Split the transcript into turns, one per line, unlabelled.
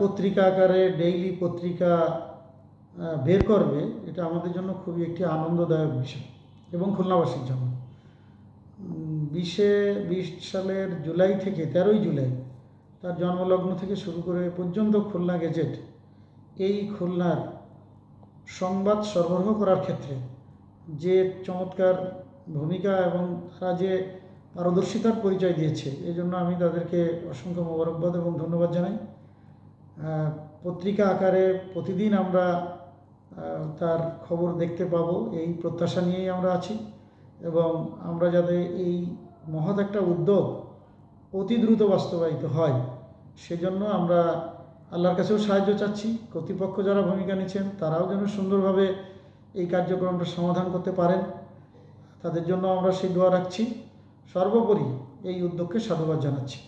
পত্রিকা আকারে ডেইলি পত্রিকা বের করবে, এটা আমাদের জন্য খুবই একটি আনন্দদায়ক বিষয় এবং খুলনাবাসীর জন্য। বিশে, বিশ সালের জুলাই থেকে তেরোই জুলাই তার জন্মলগ্ন থেকে শুরু করে পর্যন্ত খুলনা গেজেট এই খুলনার সংবাদ সরবরাহ করার ক্ষেত্রে যে চমৎকার ভূমিকা এবং তারা যে পারদর্শিতার পরিচয় দিয়েছে এই জন্য আমি তাদেরকে অসংখ্য মোবারকবাদ এবং ধন্যবাদ জানাই। পত্রিকা আকারে প্রতিদিন আমরা তার খবর দেখতে পাবো। এই প্রত্যাশা নিয়েই আমরা আছি এবং আমরা যাতে এই মহৎ একটা উদ্যোগ অতি দ্রুত বাস্তবায়িত হয়, সেজন্য আমরা আল্লাহর কাছেও সাহায্য চাচ্ছি। কর্তৃপক্ষ যারা ভূমিকা নিচ্ছেন, তারাও যেন সুন্দরভাবে এই কার্যক্রমটা সমাধান করতে পারেন। তাদের জন্য আমরা সেই দোয়া রাখছি। সর্বোপরি এই উদ্যোগকে সাধুবাদ জানাচ্ছি।